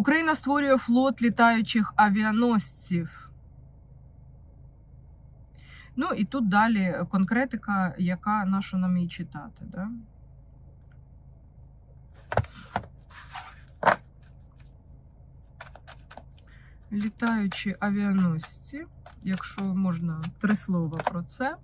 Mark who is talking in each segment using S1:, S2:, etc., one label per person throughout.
S1: Україна створює флот літаючих авіаносців. Ну і тут далі конкретика, яка нашу нам її читати. Да? Літаючі авіаносці, якщо можна три слова про це.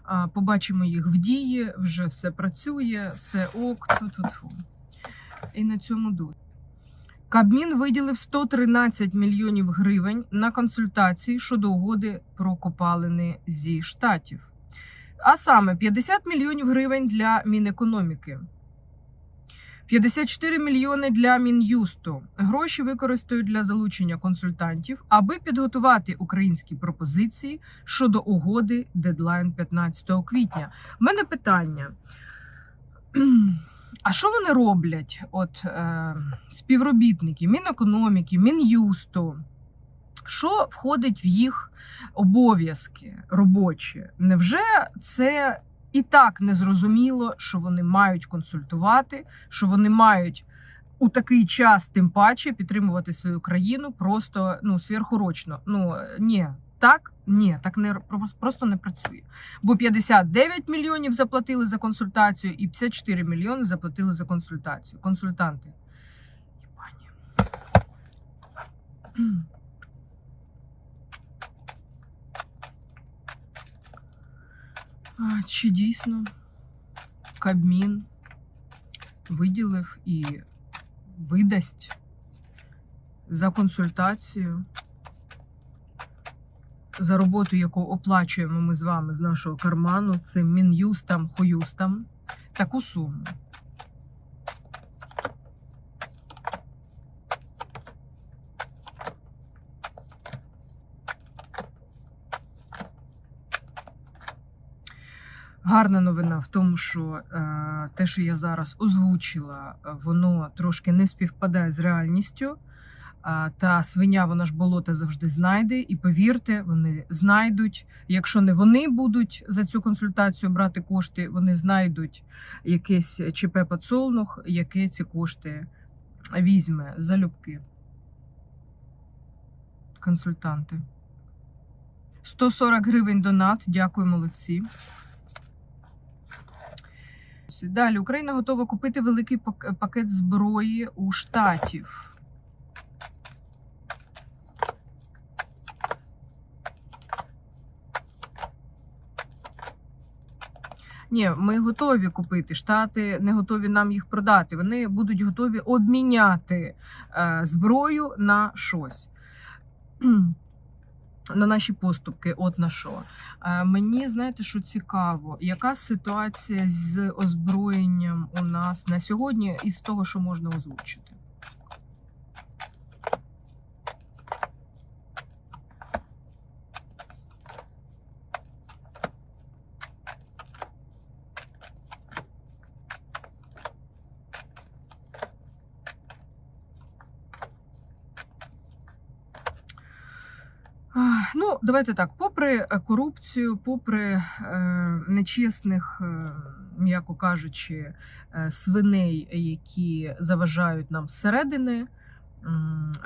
S1: А, Побачимо їх в дії, вже все працює, все ок. ту-ту-ту. І на цьому дуть. Кабмін виділив 113 мільйонів гривень на консультації щодо угоди про копалини зі штатів. А саме 50 мільйонів гривень для Мінекономіки. 54 мільйони для Мін'юсту. Гроші використають для залучення консультантів, аби підготувати українські пропозиції щодо угоди дедлайн 15 квітня. У мене питання. А що вони роблять? От е, співробітники Мінекономіки, Мін'юсту? Що входить в їх обов'язки робочі? Невже це і так незрозуміло, що вони мають консультувати, що вони мають у такий час, тим паче, підтримувати свою країну просто ну сверхурочно? Ну ні, так ні, так не просто не працює. Бо 59 мільйонів заплатили за консультацію, і 54 мільйони заплатили за консультацію. Консультанти. Єбані. Чи дійсно Кабмін виділив і видасть за консультацію, за роботу, яку оплачуємо ми з вами з нашого карману, цим мін'юстам, хоюстам, таку суму? Гарна новина в тому, що е, те, що я зараз озвучила, воно трошки не співпадає з реальністю. Е, та свиня, вона ж болота завжди знайде. І повірте, вони знайдуть. Якщо не вони будуть за цю консультацію брати кошти, вони знайдуть якесь ЧП подсолнух, яке ці кошти візьме залюбки. Консультанти. 140 гривень донат. Дякую, молодці. Далі Україна готова купити великий пакет зброї у штатів. Ні, ми готові купити. Штати не готові нам їх продати. Вони будуть готові обміняти е, зброю на щось. На наші поступки, от на що. Е, Мені знаєте, що цікаво, яка ситуація з озброєнням у нас на сьогодні із того, що можна озвучити? Ах, Ну, давайте так. Попри е, корупцію, попри е, нечесних, е, м'яко кажучи, свиней, які заважають нам зсередини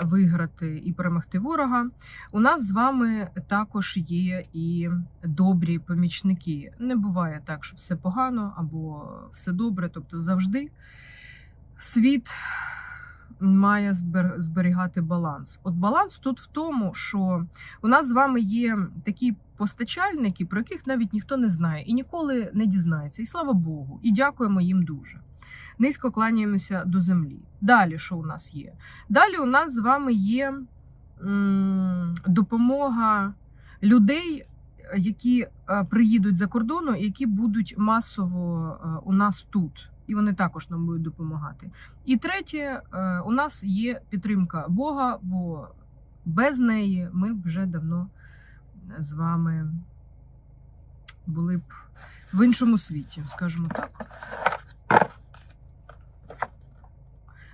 S1: виграти і перемогти ворога, у нас з вами також є і добрі помічники. Не буває так, що все погано або все добре. Тобто завжди світ має збер- зберігати баланс. От баланс тут в тому, що у нас з вами є такі постачальники, про яких навіть ніхто не знає і ніколи не дізнається. І слава Богу, і дякуємо їм дуже. Низько кланяємося до землі. Далі, що у нас є? Далі у нас з вами є м, допомога людей, які е, приїдуть за кордону, які будуть масово е, у нас тут. І вони також нам будуть допомагати. І третє, е, у нас є підтримка Бога, бо без неї ми б вже давно з вами були б в іншому світі, скажімо так.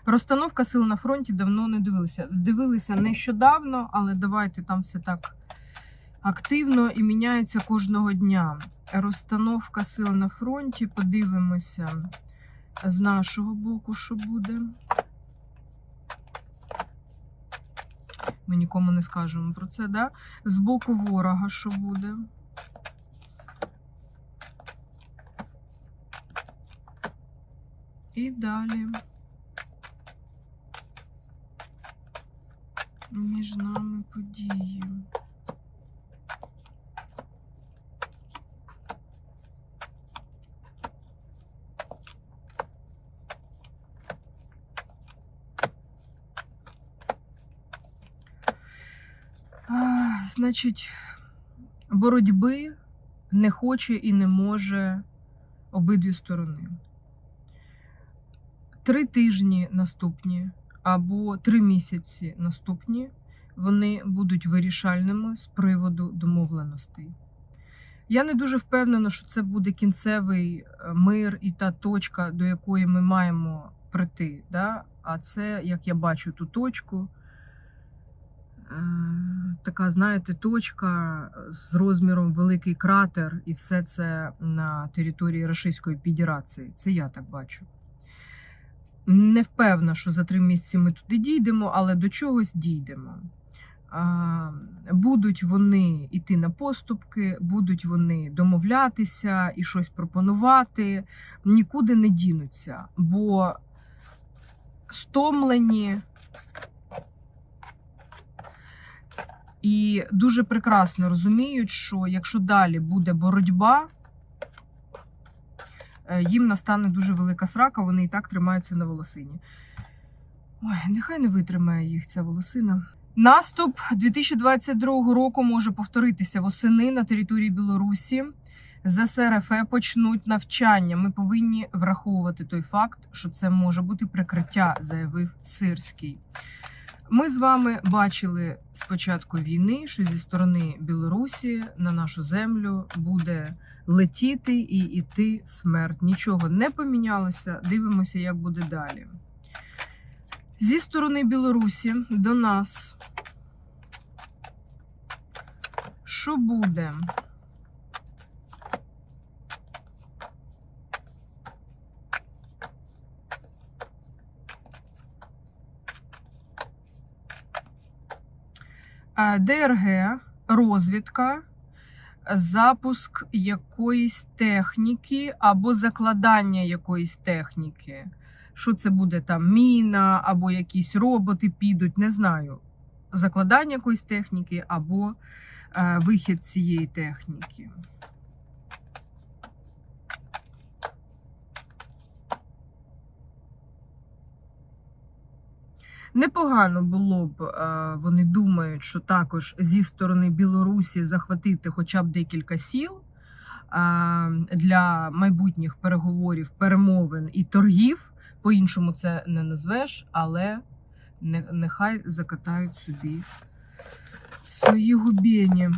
S1: Розстановка сил на фронті давно не дивилися. Дивилися нещодавно, але давайте там все так активно і міняється кожного дня. Розстановка сил на фронті. Подивимося з нашого боку, що буде. Ми нікому не скажемо про це, да? З боку ворога, що буде. І далі. Між нами події. А, значить, боротьби не хоче і не може обидві сторони. Три тижні наступні або три місяці наступні вони будуть вирішальними з приводу домовленостей. Я не дуже впевнена, що це буде кінцевий е, мир і та точка, до якої ми маємо прийти. Да? А це, як я бачу ту точку, така, знаєте, точка з розміром великий кратер, і все це на території Російської Федерації. Це я так бачу. Не впевнена, що за три місяці ми туди дійдемо, але до чогось дійдемо. Будуть вони йти на поступки, будуть вони домовлятися і щось пропонувати, нікуди не дінуться, бо стомлені і дуже прекрасно розуміють, що якщо далі буде боротьба, е, їм настане дуже велика срака, вони і так тримаються на волосині. Ой, нехай не витримає їх ця волосина. Наступ 2022 року може повторитися восени на території Білорусі. З СРФ почнуть навчання. Ми повинні враховувати той факт, що це може бути прикриття, заявив Сирський. Ми з вами бачили з початку війни, що зі сторони Білорусі на нашу землю буде летіти і йти смерть. Нічого не помінялося. Дивимося, як буде далі. Зі сторони Білорусі до нас. Що буде? ДРГ, розвідка, запуск якоїсь техніки або закладання якоїсь техніки. Що це буде там міна, або якісь роботи підуть, не знаю. Закладання якоїсь техніки або е, вихід цієї техніки. Непогано було б, е, вони думають, що також зі сторони Білорусі захватити хоча б декілька сіл е, для майбутніх переговорів, перемовин і торгів. По-іншому це не назвеш, але нехай закатають собі свої губені.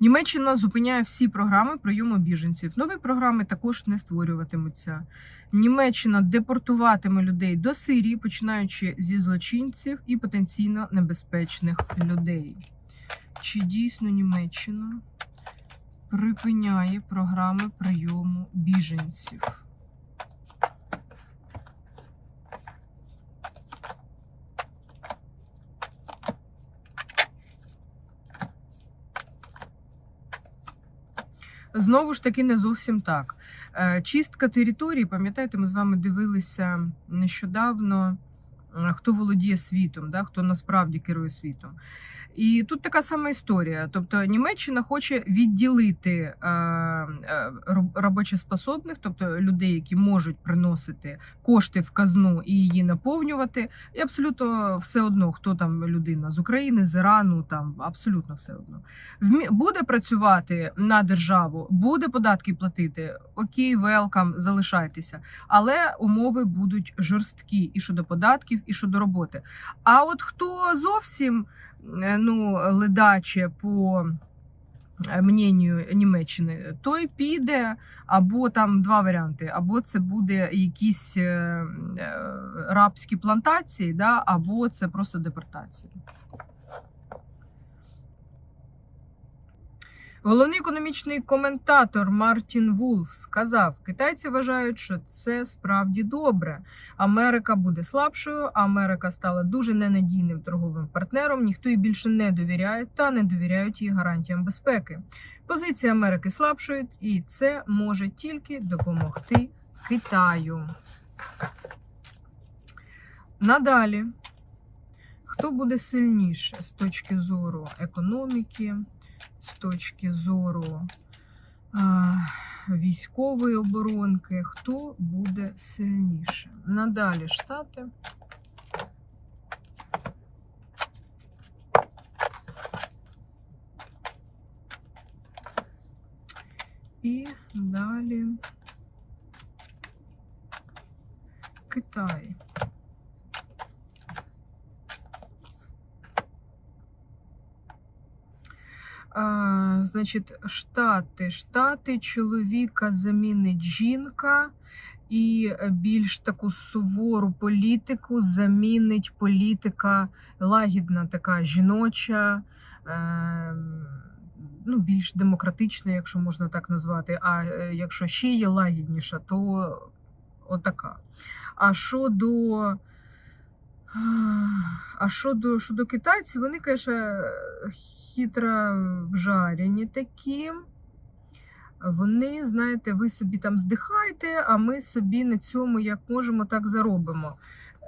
S1: Німеччина зупиняє всі програми прийому біженців. Нові програми також не створюватимуться. Німеччина депортуватиме людей до Сирії, починаючи зі злочинців і потенційно небезпечних людей. Чи дійсно Німеччина припиняє програми прийому біженців? Знову ж таки, не зовсім так. Е, Чистка території, пам'ятаєте, ми з вами дивилися нещодавно, е, хто володіє світом, да, хто насправді керує світом. І тут така сама історія. Тобто Німеччина хоче відділити е, е, робочеспособних, тобто людей, які можуть приносити кошти в казну і її наповнювати. І абсолютно все одно, хто там людина з України, з Ірану, там абсолютно все одно. Буде працювати на державу, буде податки платити. Окей, велкам, залишайтеся. Але умови будуть жорсткі і щодо податків, і щодо роботи. А от хто зовсім ну, ледаче по е, мненню Німеччини, той піде, або там два варіанти: або це буде якісь е, е, рабські плантації, да, або це просто депортація. Головний економічний коментатор Мартін Вулф сказав: китайці вважають, що це справді добре. Америка буде слабшою. Америка стала дуже ненадійним торговим партнером. Ніхто їй більше не довіряє та не довіряють її гарантіям безпеки. Позиція Америки слабшою, і це може тільки допомогти Китаю. Надалі, хто буде сильніше з точки зору економіки, з точки зору а, військової оборонки, хто буде сильніше? Надалі Штати. І далі Китай. А, значить, Штати. Штати чоловіка замінить жінка, і більш таку сувору політику замінить політика лагідна, така жіноча. Е, ну, більш демократична, якщо можна так назвати. А е, якщо ще є лагідніша, то отака. А щодо, а щодо, щодо китайців, вони, звісно, хитро вжарені такі. Вони, знаєте, ви собі там здихайте, а ми собі на цьому як можемо, так заробимо.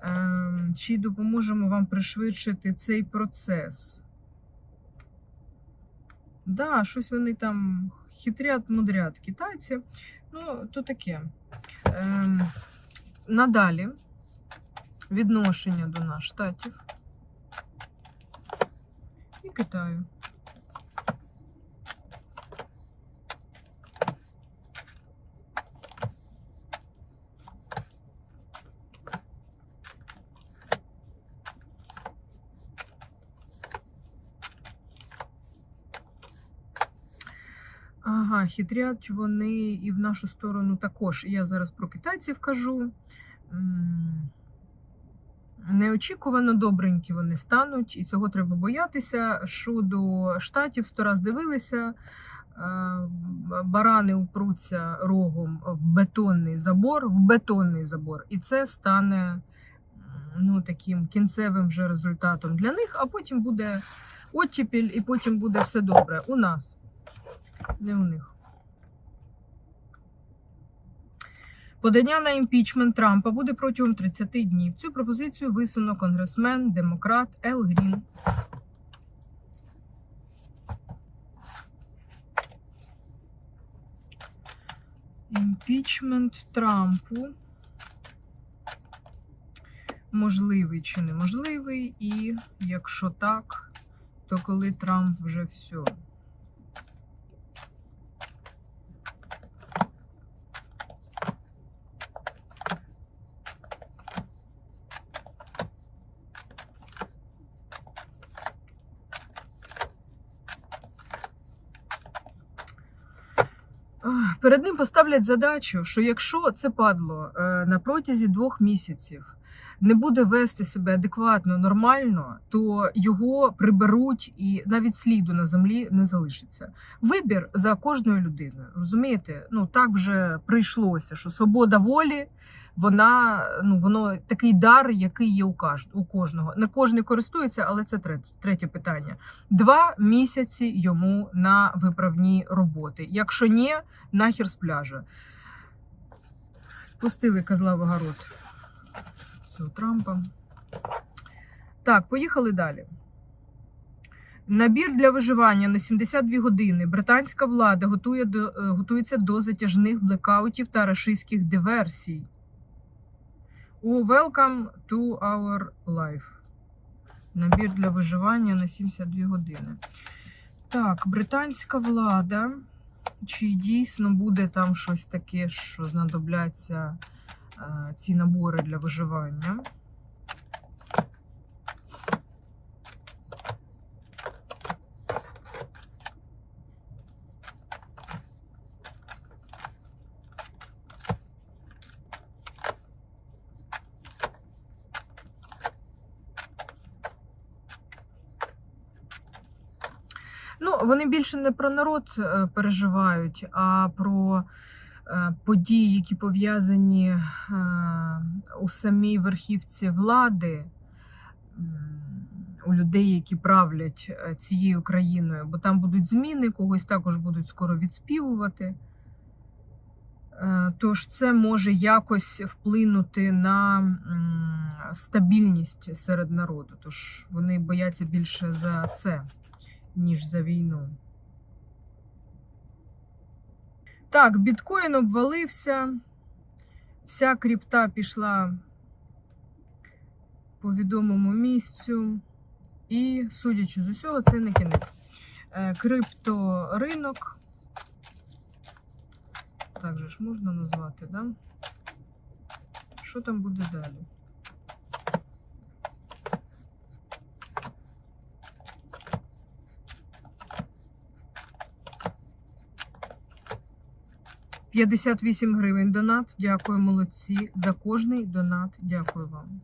S1: Ем, Чи допоможемо вам пришвидшити цей процес? Да, щось вони там хитрят, мудрят китайці. Ну, то таке. Ем, надалі відношення до нас штатів і Китаю. Ага, хитрять вони і в нашу сторону також. Я зараз про китайців кажу. Неочікувано добренькі вони стануть, і цього треба боятися. Щодо штатів, сто раз дивилися, е, барани упруться рогом в бетонний забор, в бетонний забор, і це стане ну, таким кінцевим вже результатом для них, а потім буде оттепіль, і потім буде все добре. У нас, не у них. Подання на імпічмент Трампа буде протягом 30 днів. Цю пропозицію висунув конгресмен демократ Ел Грін. Імпічмент Трампу. Можливий чи неможливий, і якщо так, то коли Трамп вже все. Перед ним поставлять задачу, що якщо це падло е, на протязі двох місяців не буде вести себе адекватно, нормально, то його приберуть і навіть сліду на землі не залишиться. Вибір за кожною людиною. Розумієте? Ну так вже прийшлося, що свобода волі. Вона ну воно такий дар, який є у у кожного. Не кожен користується, але це третє питання. Два місяці йому на виправні роботи. Якщо ні, нахер з пляжа. Пустили козла в огород. Це Трампа. Так, поїхали далі. Набір для виживання на 72 години. Британська влада готує до, е, готується до затяжних блекаутів та рашистських диверсій. О, welcome to our life. Набір для виживання на 72 години. Так, британська влада. Чи дійсно буде там щось таке, що знадобляться Е, ці набори для виживання. Ну, вони більше не про народ е, переживають, а про е, події, які пов'язані е, у самій верхівці влади, у людей, які правлять е, цією країною, бо там будуть зміни, когось також будуть скоро відспівувати. Тож це може якось вплинути на стабільність серед народу. Тож вони бояться більше за це, ніж за війну. Так, біткоін обвалився. Вся крипта пішла по відомому місцю. І, судячи з усього, це не кінець. Е, Крипторинок. Так же ж можна назвати, да? Що там буде далі? П'ятдесят вісім гривень донат. Дякую, молодці. За кожний донат. Дякую вам.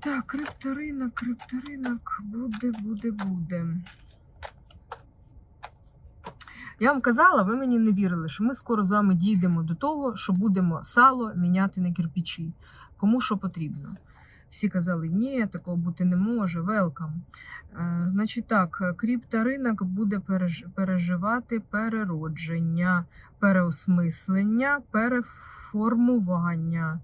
S1: Так, крипторинок, крипторинок. Буде, буде, буде. Я вам казала, ви мені не вірили, що ми скоро з вами дійдемо до того, що будемо сало міняти на кирпичі. Кому що потрібно. Всі казали, ні, такого бути не може, велкам. Е, значить так, крипторинок буде переживати переродження, переосмислення, переформування.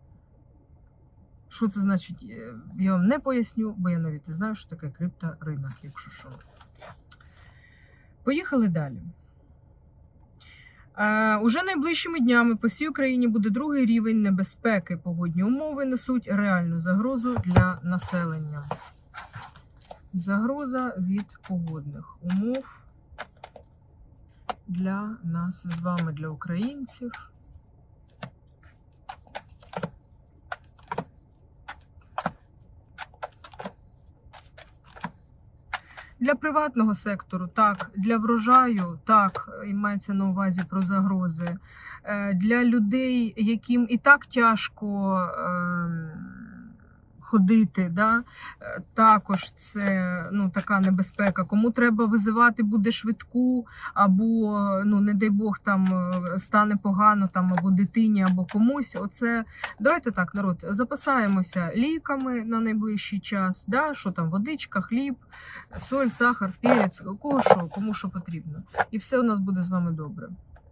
S1: Що це значить? Е, Я вам не поясню, бо я навіть не знаю, що таке крипторинок, якщо що. Поїхали далі. Е, Уже найближчими днями по всій Україні буде другий рівень небезпеки. Погодні умови несуть реальну загрозу для населення. Загроза від погодних умов для нас з вами, для українців. Для приватного сектору так, для врожаю так, і мається на увазі про загрози. Е, Для людей, яким і так тяжко ем, ходити, да? е, також це ну, така небезпека. Кому треба визивати буде швидку, або, ну, не дай Бог, там е, стане погано, там, або дитині, або комусь. Оце давайте так, народ, запасаємося ліками на найближчий час. Да? Що там, водичка, хліб соль, сахар, перець, кого що, кому що потрібно. І все у нас буде з вами добре.